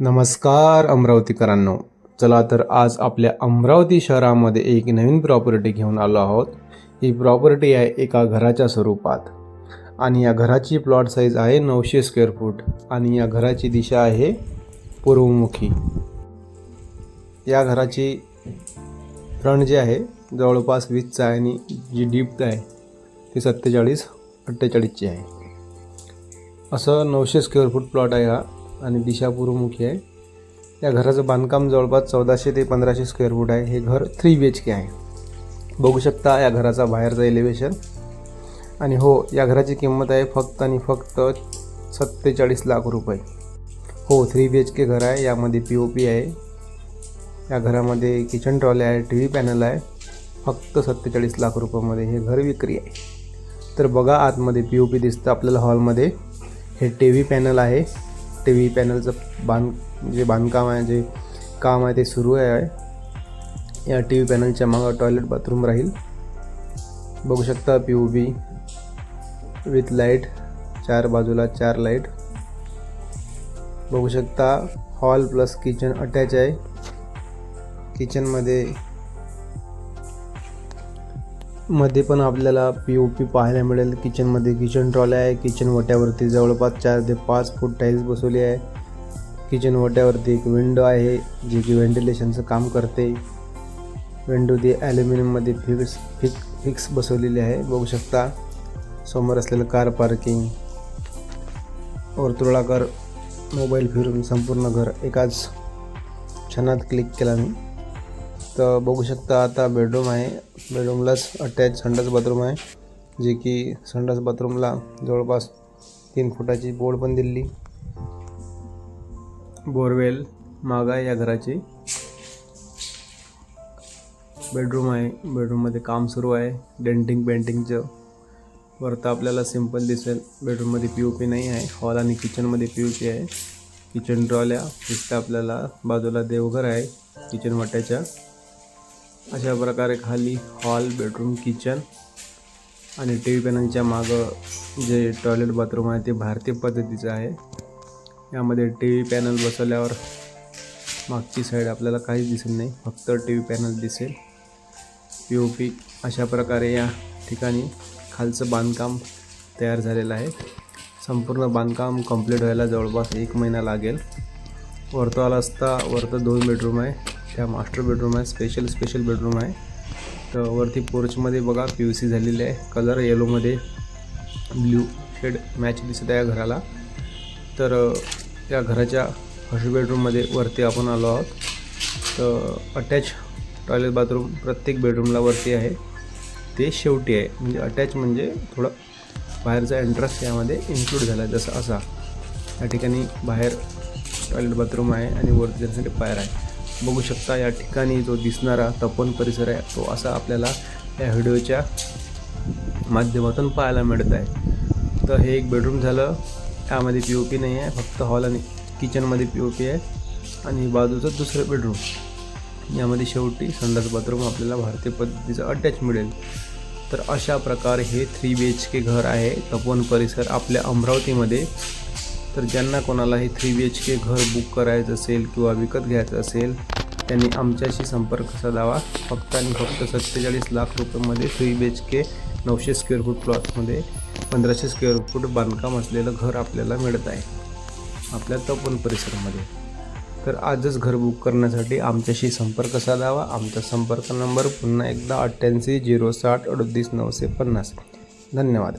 नमस्कार अमरावतीकरांनो. चला तर आज आपल्या अमरावती शहरामध्ये एक नवीन प्रॉपर्टी घेऊन आलो आहोत. ही प्रॉपर्टी आहे एका घराच्या स्वरूपात. आणि या घराची प्लॉट साईज आहे नऊशे स्क्वेअर फूट आणि या घराची दिशा आहे पूर्वमुखी. या घराची फ्रंट जे आहे जवळपास वीसचं आहे आणि जी डीप आहे ती सत्तेचाळीस अठ्ठेचाळीसची आहे. असं नऊशे स्क्वेअर फूट प्लॉट आहे हा. आणि दिशापूर्वमुखी आहे. या घराचं बांधकाम जवळपास चौदाशे ते पंधराशे स्क्वेअर फूट आहे. हे घर थ्री बी एच के आहे. बघू शकता या घराचा बाहेरचं एलिव्हेशन आणि हो या घराची किंमत आहे फक्त आणि फक्त सत्तेचाळीस लाख रुपये. हो थ्री बी एच के घर आहे. यामध्ये पी ओ पी आहे. या घरामध्ये किचन ट्रॉली आहे टी व्ही पॅनल आहे. फक्त सत्तेचाळीस लाख रुपयामध्ये हे घर विक्री आहे. तर बघा आतमध्ये पी ओ पी दिसतं आपल्याला हॉलमध्ये हे टी व्ही पॅनल आहे. टी व्ही पॅनलचं बांध जे बांधकाम आहे जे काम आहे ते सुरू आहे. या टी व्ही पॅनलच्या मागं टॉयलेट बाथरूम राहील. बघू शकता P O B with light चार बाजूला चार लाइट बघू शकता हॉल प्लस किचन अटॅच आहे. किचनमध्ये मध्ये पण आपल्याला पी ओ पी पाहायला मिळेल. किचनमध्ये किचन ट्रॉल्या आहे. किचन वट्यावरती जवळपास चार ते पाच फूट टाईल्स बसवली आहे. किचन वट्यावरती एक विंडो आहे जी की व्हेंटिलेशनचं काम करते. विंडो ती ॲल्युमिनियममध्ये फिक्स फिक फिक्स बसवलेली आहे. बघू शकता. समोर असलेलं कार पार्किंग वर्तुळाकार मोबाईल फिरून संपूर्ण घर एकाच क्षणात क्लिक केला मी तर बघू शकता आता बेडरूम आहे. बेडरूमलाच अटॅच संडास बाथरूम आहे. जे की संडास बाथरूमला जवळपास तीन फुटाची बोर्ड पण दिली बोरवेल माग आहे या घराची. बेडरूम आहे. बेडरूममध्ये काम सुरू आहे. डेंटिंग पेंटिंगचं वरतं आपल्याला सिंपल दिसेल. बेडरूममध्ये पी ओ पी नाही आहे. हॉल आणि किचनमध्ये पी ओ पी आहे. किचन ड्रॉल्या दिसतं आपल्याला बाजूला देवघर आहे. किचन वाट्याच्या. अशा प्रकारे खाली हॉल बेडरूम किचन आणि टी व्ही पॅनलच्या मागं जे टॉयलेट बाथरूम आहे ते भारतीय पद्धतीचं आहे. यामध्ये टी व्ही पॅनल बसवल्यावर मागची साईड आपल्याला काहीच दिसेल नाही फक्त टी व्ही पॅनल दिसेल. पी ओ पी अशा प्रकारे या ठिकाणी खालचं बांधकाम तयार झालेलं आहे. संपूर्ण बांधकाम कंप्लीट व्हायला जवळपास एक महिना लागेल. वरतो आला असता वरतं दोन बेडरूम आहे. ह्या मास्टर बेडरूम आहे. स्पेशल स्पेशल बेडरूम आहे. तर वरती पोर्चमध्ये बघा पी यू सी झालेली आहे. कलर येलोमध्ये ब्ल्यू शेड मॅच दिसत आहे या घराला. तर या घराच्या फर्स्ट बेडरूममध्ये वरती आपण आलो आहोत. तर अटॅच टॉयलेट बाथरूम प्रत्येक बेडरूमला वरती आहे. ते शेवटी आहे. म्हणजे अटॅच म्हणजे थोडं बाहेरचा एंट्रन्स यामध्ये इन्क्लूड झाला आहे. जसं असा. या ठिकाणी बाहेर टॉयलेट बाथरूम आहे आणि वरती जाण्यासाठी पायर आहे. बघू शकता या ठिकाणी जो दिसणारा तपन परिसर आहे तो असा आपल्याला या व्हिडिओच्या माध्यमातून पाहायला मिळत आहे. तर हे एक बेडरूम झालं. यामध्ये पी ओ पी नाही आहे फक्त हॉल आणि किचनमध्ये पी ओ पी आहे. आणि बाजूचं दुसरं बेडरूम यामध्ये शेवटी संडास बाथरूम आपल्याला भारतीय पद्धतीचं अटॅच मिळेल. तर अशा प्रकारे हे थ्री बी एच के घर आहे. तपोवन परिसर आपल्या अमरावतीमध्ये. तर ज्यांना कोणालाही थ्री बी एच के घर बुक करायचं असेल किंवा विकत घ्यायचं असेल त्यांनी आमच्याशी संपर्क साधावा फक्त आणि फक्त सत्तेचाळीस लाख रुपयामध्ये थ्री बी एच के नऊशे स्क्वेअर फूट प्लॉटमध्ये पंधराशे स्क्वेअर फूट बांधकाम असलेलं घर आपल्याला मिळत आहे. आपल्या तपन परिसरामध्ये. तर आजच घर बुक करण्यासाठी आमच्याशी संपर्क साधावा आमचा संपर्क नंबर पुन्हा एकदा अठ्ठ्याऐंशी झिरो साठ अडतीस नऊशे पन्नास. धन्यवाद.